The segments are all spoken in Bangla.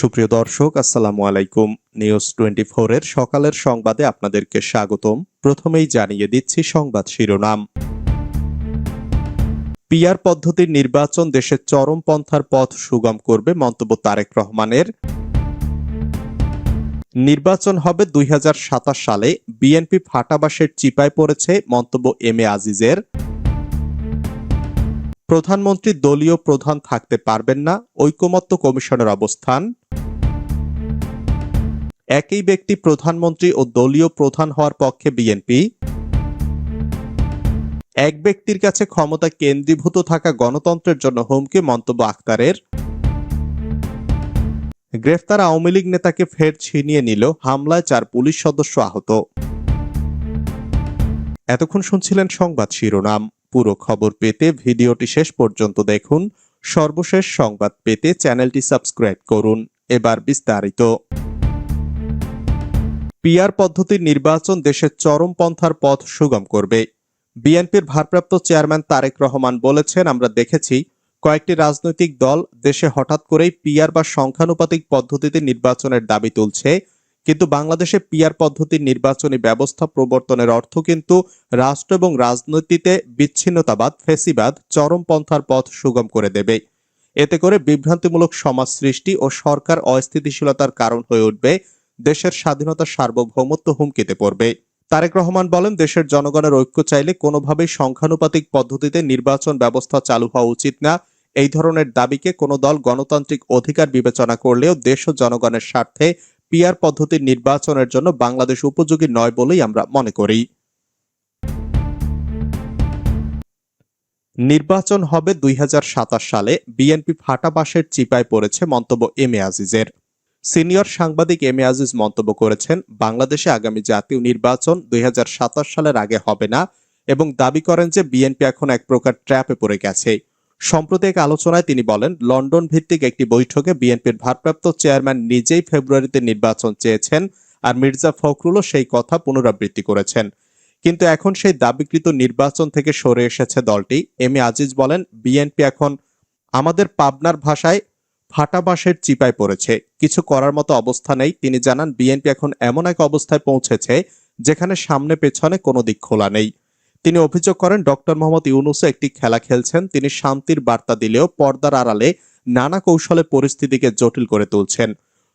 সুপ্রিয় দর্শক, আসসালামু আলাইকুম। নিউজ টোয়েন্টি এর সকালের সংবাদে আপনাদেরকে স্বাগতম। প্রথমেই জানিয়ে দিচ্ছি সংবাদ শিরোনাম। পিয়ার পদ্ধতির নির্বাচন দেশের চরম পন্থার পথ সুগম করবে মন্তব্য তারেক রহমানের। নির্বাচন হবে দুই হাজার সাতাশ সালে। বিএনপি ফাটাবাসের চিপায় পড়েছে মন্তব্য এম এ আজিজের। প্রধানমন্ত্রী দলীয় প্রধান থাকতে পারবেন না, ঐকমত্য কমিশনের অবস্থান। একই ব্যক্তি প্রধানমন্ত্রী ও দলীয় প্রধান হওয়ার পক্ষে বিএনপি। এক ব্যক্তির কাছে ক্ষমতা কেন্দ্রীভূত থাকা গণতন্ত্রের জন্য হুমকি মন্তব্য আক্তারের গ্রেফতার আওয়ামী লীগ নেতাকে ফের ছিনিয়ে নিল হামলায় চার পুলিশ সদস্য আহত। এতক্ষণ শুনছিলেন সংবাদ শিরোনাম। পুরো খবর পেতে ভিডিওটি শেষ পর্যন্ত দেখুন। সর্বশেষ সংবাদ পেতে চ্যানেলটি সাবস্ক্রাইব করুন। এবার বিস্তারিত। পিয়ার পদ্ধতির নির্বাচন দেশের চরমপন্থার পথ সুগম করবে। বিএনপির ভারপ্রাপ্ত চেয়ারম্যান তারেক রহমান বলেছেন, আমরা দেখেছি কয়েকটি রাজনৈতিক দল দেশে হঠাৎ করেই পিয়ার বা সংখ্যানুপাতিক পদ্ধতিতে নির্বাচনের দাবি তুলছে। কিন্তু বাংলাদেশে পিয়ার পদ্ধতির নির্বাচনী ব্যবস্থা প্রবর্তনের অর্থ কিন্তু রাষ্ট্র এবং রাজনীতিতে বিচ্ছিন্নতাবাদ, ফেসিবাদ চরমপন্থার পথ সুগম করে দেবে। এতে করে বিভ্রান্তিমূলক সমাজ সৃষ্টি ও সরকার অস্থিতিশীলতার কারণ হয়ে উঠবে, দেশের স্বাধীনতা সার্বভৌমত্ব হুমকিতে পড়বে। তারেক রহমান বলেন, দেশের জনগণের ঐক্য চাইলে কোনোভাবেই সংখ্যানুপাতিক পদ্ধতিতে নির্বাচন ব্যবস্থা চালু হওয়া উচিত না। এই ধরনের দাবিকে কোনো দল গণতান্ত্রিক অধিকার বিবেচনা করলেও দেশ ও জনগণের স্বার্থে পিয়ার পদ্ধতির নির্বাচনের জন্য বাংলাদেশ উপযোগী নয় বলেই আমরা মনে করি। নির্বাচন হবে দুই হাজার সাতাশ সালে। বিএনপি ফাটাবাসের চিপায় পড়েছে মন্তব্য এম এ আজিজের। সিনিয়র সাংবাদিক এম এ আজিজ মন্তব্য করেছেন, বাংলাদেশে আগামী জাতীয় নির্বাচন দুই হাজার সাতাশ সালের আগে হবে না এবং দাবি করেন যে বিএনপি এখন এক প্রকার ট্র্যাপে পড়ে গেছে। সম্প্রতি এক আলোচনায় তিনি বলেন, লন্ডন ভিত্তিক একটি বৈঠকে বিএনপির ভারপ্রাপ্ত চেয়ারম্যান নিজেই ফেব্রুয়ারিতে নির্বাচন চেয়েছেন আর মির্জা ফখরুলও সেই কথা পুনরাবৃত্তি করেছেন। কিন্তু এখন সেই দাবিকৃত নির্বাচন থেকে সরে এসেছে দলটি। এম আজিজ বলেন, বিএনপি এখন আমাদের পাবনার ভাষায় ফাটাবাসের চিপায় পড়েছে। কিছু করার মতো অবস্থা নেই। তিনি জানান, বিএনপি এখন এমন এক অবস্থায় পৌঁছেছে যেখানে সামনে পেছনে কোনো দিক খোলা নেই। তিনি অভিযোগ করেন, ডক্টর মোহাম্মদ ইউনুসও একটি খেলা খেলছেন। তিনি শান্তির বার্তা দিলেও পর্দার আড়ালে নানা কৌশলে পরিস্থিতিকে জটিল করে তুলছেন।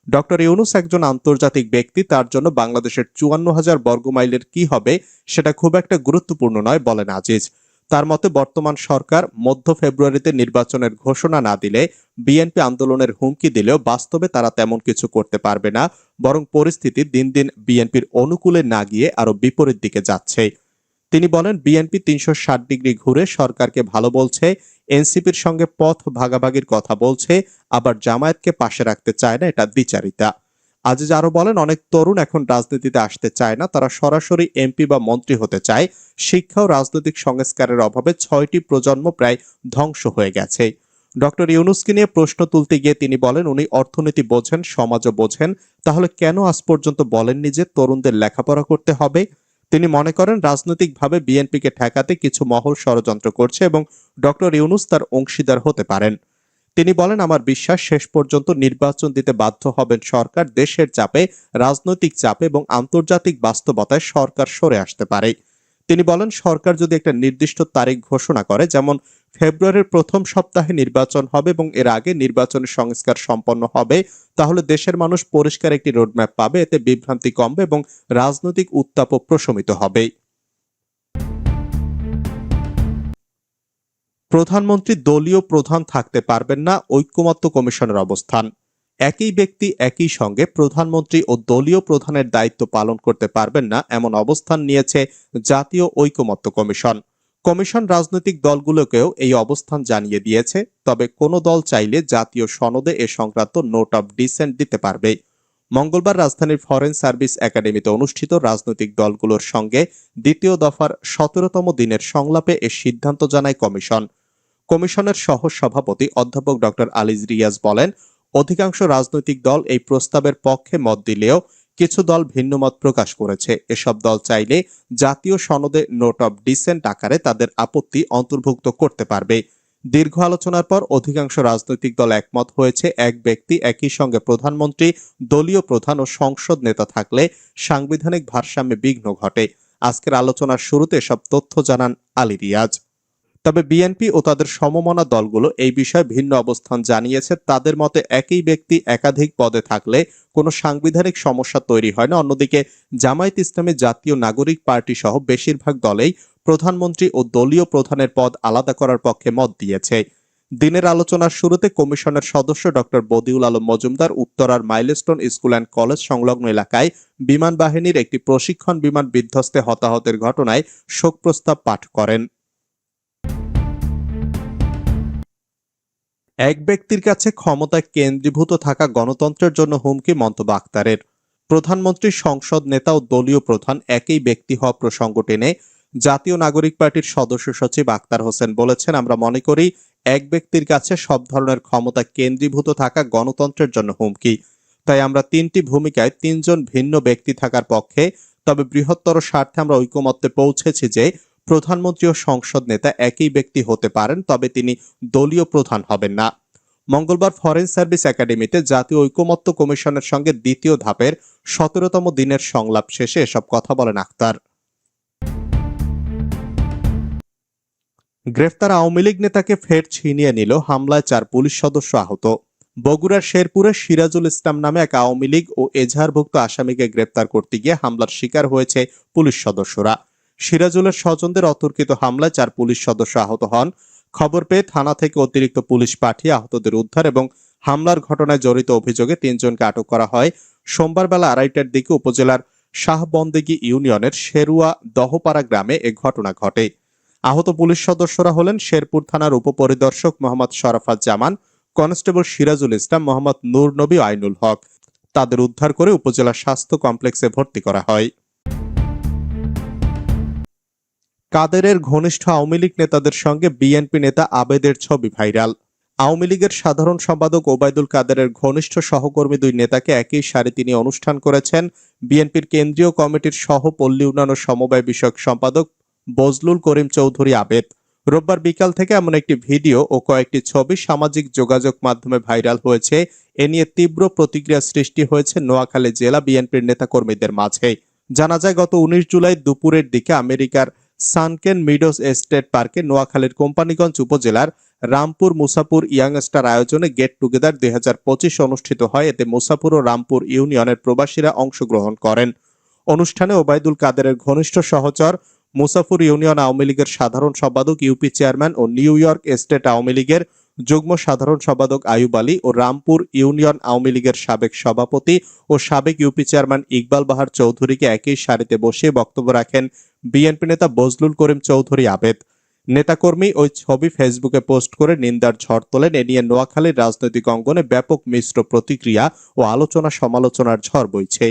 ডক্টর ইউনুস একজন আন্তর্জাতিক ব্যক্তি, তার জন্য বাংলাদেশের চুয়ান্ন হাজার বর্গমাইলের কি হবে সেটা খুব একটা গুরুত্বপূর্ণ নয়, বলেন আজিজ। তার মতে, বর্তমান সরকার মধ্য ফেব্রুয়ারিতে নির্বাচনের ঘোষণা না দিলে, বিএনপি আন্দোলনের হুমকি দিলেও বাস্তবে তারা তেমন কিছু করতে পারবে না, বরং পরিস্থিতি দিন দিন বিএনপির অনুকূলে না গিয়ে আরও বিপরীত দিকে যাচ্ছে। তিনি বলেন, বিএনপি তিনশো ষাট ডিগ্রি ঘুরে সরকারকে ভালো বলছে, এনসিপির সঙ্গে পথ ভাগাভাগির কথা বলছে, আবার জামায়াতকে পাশে রাখতে চায় না, এটা দ্বিচারিতা। আজিজ আরও বলেন, অনেক তরুণ এখন রাজনীতিতে আসতে চায় না, তারা সরাসরি এমপি বা মন্ত্রী হতে চায়। শিক্ষা ও রাজনৈতিক সংস্কারের অভাবে ছয়টি প্রজন্ম প্রায় ধ্বংস হয়ে গেছে। ডক্টর ইউনুসকে নিয়ে প্রশ্ন তুলতে গিয়ে তিনি বলেন, উনি অর্থনীতি বোঝেন, সমাজও বোঝেন, তাহলে কেন আজ পর্যন্ত বলেননি যে তরুণদের লেখাপড়া করতে হবে? তিনি মনে করেন, রাজনৈতিকভাবে বিএনপিকে ঠেকাতে কিছু মহল ষড়যন্ত্র করছে এবং ডক্টর ইউনুস তার অংশীদার হতে পারেন। তিনি বলেন, আমার বিশ্বাস, শেষ পর্যন্ত নির্বাচন দিতে বাধ্য হবেন সরকার। দেশের চাপে, রাজনৈতিক চাপে এবং আন্তর্জাতিক বাস্তবতায় সরকার সরে আসতে পারে। তিনি বলেন, সরকার যদি একটা নির্দিষ্ট তারিখ ঘোষণা করে, যেমন ফেব্রুয়ারির প্রথম সপ্তাহে নির্বাচন হবে এবং এর আগে নির্বাচনের সংস্কার সম্পন্ন হবে, তাহলে দেশের মানুষ পরিষ্কার একটি রোডম্যাপ পাবে, এতে বিভ্রান্তি কমবে এবং রাজনৈতিক উত্তাপও প্রশমিত হবে। প্রধানমন্ত্রী দলীয় প্রধান থাকতে পারবেন না, ঐক্যমত্য কমিশনের অবস্থান। একই ব্যক্তি একই সঙ্গে প্রধানমন্ত্রী ও দলীয় প্রধানের দায়িত্ব পালন করতে পারবেন না, এমন অবস্থান নিয়েছে জাতীয় ঐকমত্য কমিশন। কমিশন রাজনৈতিক দলগুলোকেও এই অবস্থান জানিয়ে দিয়েছে, তবে কোনো দল চাইলে জাতীয় সনদে এ সংক্রান্ত নোট অব ডিসেন্ট দিতে পারবে। মঙ্গলবার রাজধানীর ফরেন সার্ভিস একাডেমিতে অনুষ্ঠিত রাজনৈতিক দলগুলোর সঙ্গে দ্বিতীয় দফার সতেরোতম দিনের সংলাপে এ সিদ্ধান্ত জানায় কমিশন। কমিশনের সহ সভাপতি অধ্যাপক ডক্টর আলিজ রিয়াজ বলেন, অধিকাংশ রাজনৈতিক দল এই প্রস্তাবের পক্ষে মত দিলেও কিছু দল ভিন্ন মত প্রকাশ করেছে। এসব দল চাইলে জাতীয় সনদে নোট অব ডিসেন্ট আকারে তাদের আপত্তি অন্তর্ভুক্ত করতে পারবে। দীর্ঘ আলোচনার পর অধিকাংশ রাজনৈতিক দল একমত হয়েছে, এক ব্যক্তি একই সঙ্গে প্রধানমন্ত্রী, দলীয় প্রধান ও সংসদ নেতা থাকলে সাংবিধানিক ভারসাম্যে বিঘ্ন ঘটে। আজকের আলোচনার শুরুতে সব তথ্য জানান আলী রিয়াজ। তবে বিএনপি ও তাদের সমমনা দলগুলো এই বিষয়ে ভিন্ন অবস্থান জানিয়েছে। তাদের মতে একই ব্যক্তি একাধিক পদে থাকলে কোনো সাংবিধানিক সমস্যা তৈরি হয় না। অন্যদিকে জামায়াত ইসলামী জাতীয় নাগরিক পার্টি সহ বেশিরভাগ দলেই প্রধানমন্ত্রী ও দলীয় প্রধানের পদ আলাদা করার পক্ষে মত দিয়েছে। দিনের আলোচনার শুরুতে কমিশনের সদস্য ডক্টর বদিউল আলম মজুমদার উত্তরার মাইলস্টোন স্কুল অ্যান্ড কলেজ সংলগ্ন এলাকায় বিমান বাহিনীর একটি প্রশিক্ষণ বিমান বিধ্বস্তে হতাহতের ঘটনায় শোক প্রস্তাব পাঠ করেন। এক ব্যক্তির কাছে ক্ষমতায় কেন্দ্রীভূত থাকা গণতন্ত্রের জন্য হুমকি মন্তব্য আক্তারের। প্রধানমন্ত্রী সংসদ নেতা ও দলীয় প্রধান একই ব্যক্তি হওয়া প্রসঙ্গ টেনে জাতীয় নাগরিক পার্টির সদস্য সচিব আক্তার হোসেন বলেছেন, আমরা মনে করি এক ব্যক্তির কাছে সব ধরনের ক্ষমতা কেন্দ্রীভূত থাকা গণতন্ত্রের জন্য হুমকি। তাই আমরা তিনটি ভূমিকায় তিনজন ভিন্ন ব্যক্তি থাকার পক্ষে, তবে বৃহত্তর স্বার্থে আমরা ঐকমত্যে পৌঁছেছি যে প্রধানমন্ত্রী ও সংসদ নেতা একই ব্যক্তি হতে পারেন, তবে তিনি দলীয় প্রধান হবেন না। মঙ্গলবার ফরেন সার্ভিস একাডেমিতে জাতীয় ঐকমত্য কমিশনের সঙ্গে দ্বিতীয় ধাপের সতেরোতম দিনের সংলাপ শেষে এসব কথা বলেন আক্তার গ্রেফতার আওয়ামী লীগ নেতাকে ফের ছিনিয়ে নিল হামলায় চার পুলিশ সদস্য আহত। বগুড়ার শেরপুরে সিরাজুল ইসলাম নামে এক আওয়ামী লীগ ও এজাহারভুক্ত আসামিকে গ্রেপ্তার করতে গিয়ে হামলার শিকার হয়েছে পুলিশ সদস্যরা। সিরাজুলের স্বজনদের অতর্কিত হামলায় চার পুলিশ সদস্য আহত হন। খবর পেয়ে থানা থেকে অতিরিক্ত পুলিশ পাঠিয়ে আহতদের উদ্ধার এবং হামলার ঘটনায় জড়িত অভিযোগে তিনজনকে আটক করা হয়। সোমবার বেলা আড়াইটার দিকে উপজেলার শাহবন্দেগী ইউনিয়নের শেরুয়া দহপাড়া গ্রামে এ ঘটনা ঘটে। আহত পুলিশ সদস্যরা হলেন শেরপুর থানার উপপরিদর্শক মোহাম্মদ শরাফাত জামান, কনস্টেবল সিরাজুল ইসলাম, মোহাম্মদ নূর নবী, আইনুল হক। তাদের উদ্ধার করে উপজেলা স্বাস্থ্য কমপ্লেক্সে ভর্তি করা হয়। কাদেরের ঘনিষ্ঠ আওয়ামী লীগ নেতাদের সঙ্গে বিএনপি নেতা আবেদের ছবি ভাইরাল। আওয়ামী লীগের সাধারণ সম্পাদক ওবায়দুল কাদেরের ঘনিষ্ঠ সহকর্মী দুই নেতাকে একই সারি তিনি অনুষ্ঠান করেছেন বিএনপির কেন্দ্রীয় কমিটির সহ পল্লী উন্নয়ন সমবায় বিষয়ক সম্পাদক বজলুল করিম চৌধুরী আবেদ। রোববার বিকাল থেকে এমন একটি ভিডিও ও কয়েকটি ছবি সামাজিক যোগাযোগ মাধ্যমে ভাইরাল হয়েছে। এ নিয়ে তীব্র প্রতিক্রিয়া সৃষ্টি হয়েছে নোয়াখালী জেলা বিএনপির নেতাকর্মীদের মাঝে। জানা যায়, গত উনিশ জুলাই দুপুরের দিকে আমেরিকার সানকেন মিডোস এস্টেট পার্কে নোয়াখালীর কোম্পানিগঞ্জ উপজেলার রামপুর মুসাপুর ইয়াংস্টার আয়োজনে গেট টুগেদার দুই হাজার পঁচিশ অনুষ্ঠিত হয়। এতে মুসাপুর ও রামপুর ইউনিয়নের প্রবাসীরা অংশগ্রহণ করেন। অনুষ্ঠানে ওবায়দুল কাদেরের ঘনিষ্ঠ সহচর মুসাফুর ইউনিয়ন আওয়ামী লীগের সাধারণ সম্পাদক, ইউপি চেয়ারম্যান ও নিউ ইয়র্ক এস্টেট আওয়ামী লীগের যুগ্ম সাধারণ সম্পাদক আয়ুব আলী ও রামপুর ইউনিয়ন আওয়ামী লীগের সাবেক সভাপতি ও সাবেক ইউপি চেয়ারম্যান ইকবাল বাহার চৌধুরীকে একই সারিতে বসিয়ে বক্তব্য রাখেন বিএনপি নেতা বজলুল করিম চৌধুরী আবেদ। নেতাকর্মী ওই ছবি ফেসবুকে পোস্ট করে নিন্দার ঝড় তোলেন। এ নিয়ে নোয়াখালীর রাজনৈতিক অঙ্গনে ব্যাপক মিশ্র প্রতিক্রিয়া ও আলোচনা সমালোচনার ঝড় বইছে।